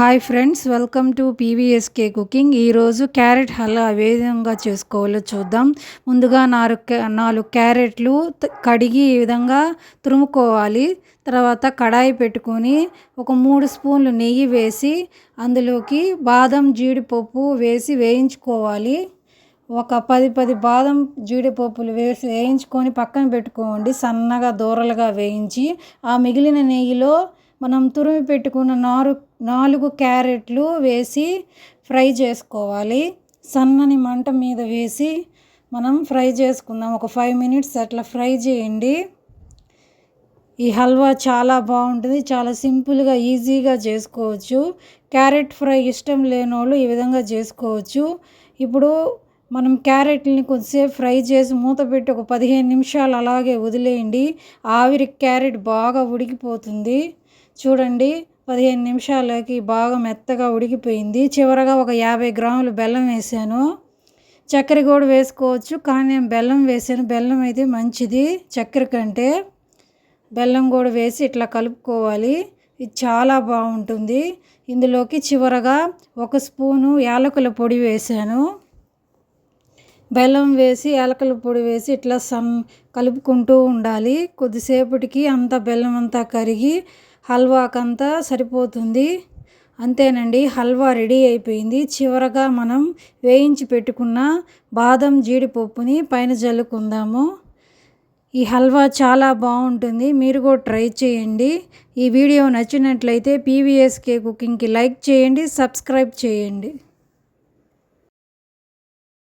Hi friends welcome to PVSK cooking. ఈరోజు carrot halwa ఏ విధంగా చేసుకోవాలో చూద్దాం. ముందుగా నాలుగు నాలుగు క్యారెట్లు కడిగి ఈ విధంగా తురుముకోవాలి. తర్వాత కడాయి పెట్టుకొని ఒక మూడు స్పూన్లు నెయ్యి వేసి అందులోకి బాదం జీడిపప్పు వేసి వేయించుకోవాలి. ఒక పది పది బాదం జీడిపప్పులు వేసి వేయించుకొని పక్కన పెట్టుకోండి. సన్నగా దూరలుగా వేయించి ఆ మిగిలిన నెయ్యిలో మనం తురిమి పెట్టుకున్న నారు నాలుగు క్యారెట్లు వేసి ఫ్రై చేసుకోవాలి. సన్నని మంట మీద వేసి మనం ఫ్రై చేసుకుందాం. ఒక ఫైవ్ మినిట్స్ అట్లా ఫ్రై చేయండి. ఈ హల్వా చాలా బాగుంటుంది. చాలా సింపుల్గా ఈజీగా చేసుకోవచ్చు. క్యారెట్ ఫ్రై ఇష్టం లేని వాళ్ళు ఈ విధంగా చేసుకోవచ్చు. ఇప్పుడు మనం క్యారెట్ని కొద్దిసేపు ఫ్రై చేసి మూత పెట్టి ఒక పదిహేను నిమిషాలు అలాగే వదిలేయండి. ఆవిరి క్యారెట్ బాగా ఉడికిపోతుంది. చూడండి పదిహేను నిమిషాలకి బాగా మెత్తగా ఉడికిపోయింది. చివరగా ఒక యాభై గ్రాములు బెల్లం వేసాను. చక్కెర కూడా వేసుకోవచ్చు కానీ నేను బెల్లం వేసాను. బెల్లం అయితే మంచిది చక్కెర కంటే. బెల్లం కూడా వేసి ఇట్లా కలుపుకోవాలి. ఇది చాలా బాగుంటుంది. ఇందులోకి చివరగా ఒక స్పూను యాలకుల పొడి వేసాను. బెల్లం వేసి ఏలకల పొడి వేసి ఇట్లా సన్ కలుపుకుంటూ ఉండాలి. కొద్దిసేపటికి అంతా బెల్లం అంతా కరిగి హల్వాకంతా సరిపోతుంది. అంతేనండి హల్వా రెడీ అయిపోయింది. చివరగా మనం వేయించి పెట్టుకున్న బాదం జీడిపప్పుని పైన జల్లుకుందాము. ఈ హల్వా చాలా బాగుంటుంది. మీరు కూడా ట్రై చేయండి. ఈ వీడియో నచ్చినట్లయితే పీవీఎస్కే కుకింగ్కి లైక్ చేయండి సబ్స్క్రైబ్ చేయండి.